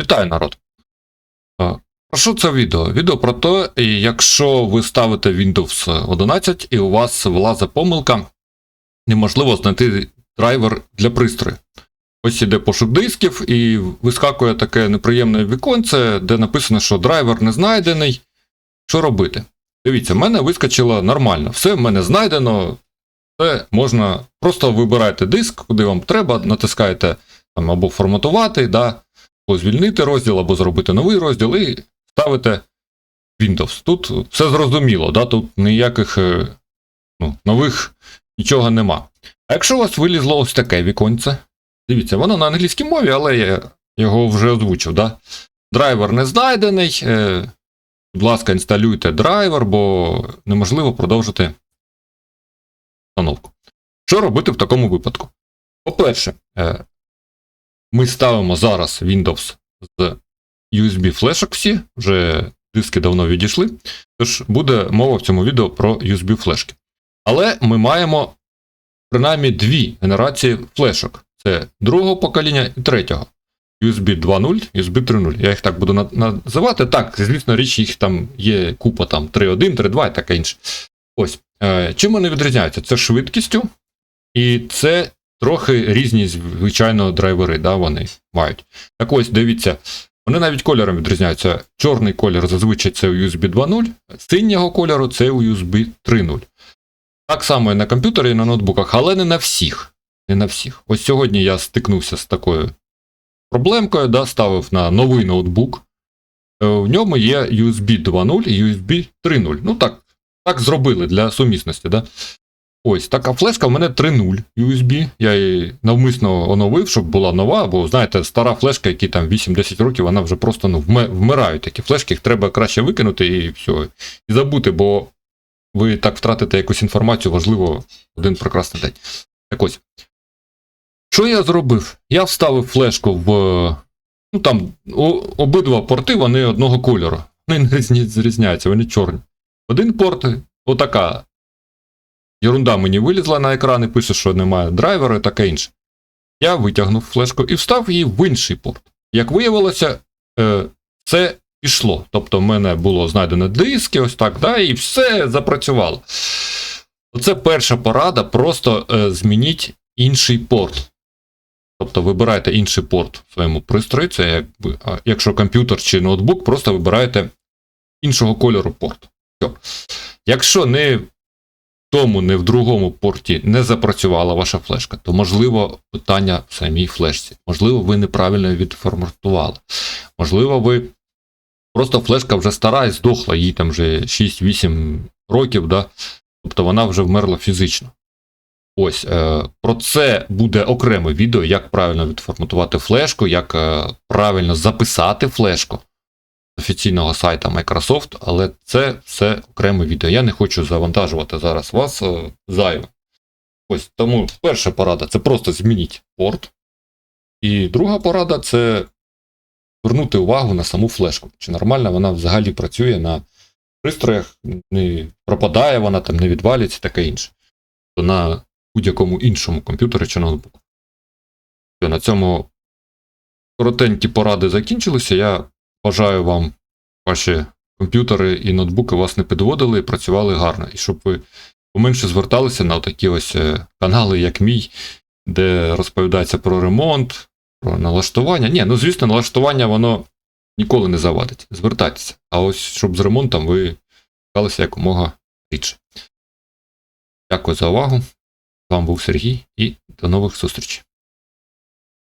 Вітаю, народ! Е, Про що це відео? Відео про те, якщо ви ставите Windows 11 і у вас влазить помилка, неможливо знайти драйвер для пристрою. Ось іде пошук дисків, і вискакує таке неприємне віконце, де написано, що драйвер не знайдений. Що робити? Дивіться, в мене вискочило нормально. Все в мене знайдено. Це можна просто вибирайте диск, куди вам треба, натискаєте там, або форматувати, да, звільнити розділ, або зробити новий розділ і ставите Windows. Тут все зрозуміло, да, тут ніяких е, ну, нових нічого нема. А якщо у вас вилізло ось таке віконце, дивіться, воно на англійській мові, але я його вже озвучив. Да? Драйвер не знайдений. Е, будь ласка, інсталюйте драйвер, бо неможливо продовжити установку. Що робити в такому випадку? По-перше, е, ми ставимо зараз Windows з USB флешок всі, вже диски давно відійшли. Тож буде мова в цьому відео про USB флешки. Але ми маємо принаймні дві генерації флешок: це другого покоління і третього. USB 2.0, USB 3.0. Я їх так буду називати. Так, звісно, річ, їх там є купа там 3.1, 3.2 і таке інше. Ось. Е, чим вони відрізняються? Це швидкістю, і це трохи різні, звичайно, драйвери, да, вони мають. Так ось, дивіться, вони навіть кольором відрізняються. Чорний колір зазвичай це USB 2.0, синього кольору це USB 3.0. Так само і на комп'ютері, і на ноутбуках, але не на всіх. Не на всіх. Ось сьогодні я стикнувся з такою проблемкою, да, ставив на новий ноутбук. Е, В ньому є USB 2.0 і USB 3.0. Ну так, так зробили для сумісності. Да? Ось така флешка в мене 3.0 USB. Я її навмисно оновив, щоб була нова, бо знаєте, стара флешка, які там 8-10 років, вона вже просто ну, вмирають такі флешки, їх треба краще викинути і все. І забути, бо ви так втратите якусь інформацію, важливо один прекрасний день. Так ось. Що я зробив? Я вставив флешку в. Ну там обидва порти вони одного кольору. Вони не зрізняються, вони чорні. Один порт, отака Єрунда мені вилізла на екран і пише, що немає драйвера і таке інше. Я витягнув флешку і встав її в інший порт. Як виявилося, це пішло. Тобто, в мене було знайдено диски, ось так, да, і все запрацювало. Оце перша порада, просто е, змініть інший порт. Тобто вибирайте інший порт в своєму пристрої, це якби, а якщо комп'ютер чи ноутбук, просто вибираєте іншого кольору порт. Якщо не тому, не в другому порті не запрацювала ваша флешка, то можливо питання в самій флешці. Можливо, ви неправильно відформатували. Можливо, ви просто флешка вже стара і здохла, їй там вже 6-8 років, да? тобто вона вже вмерла фізично. Ось е, про це буде окреме відео, як правильно відформатувати флешку, як е, правильно записати флешку офіційного сайта Microsoft, але це все окреме відео. Я не хочу завантажувати зараз вас е, зайве. Ось тому перша порада це просто змініть порт. І друга порада це звернути увагу на саму флешку. Чи нормально вона взагалі працює на пристроях, не пропадає вона там, не відвалюється, таке інше. То на будь-якому іншому комп'ютері чи ноутбуку. На цьому коротенькі поради закінчилися. Я бажаю вам ваші комп'ютери і ноутбуки вас не підводили і працювали гарно. І щоб ви поменше зверталися на такі ось е, канали, як мій, де розповідається про ремонт, про налаштування. Ні, ну звісно, налаштування воно ніколи не завадить. Звертайтеся. А ось щоб з ремонтом ви стикалися якомога рідше. Дякую за увагу. З вами був Сергій і до нових зустрічей.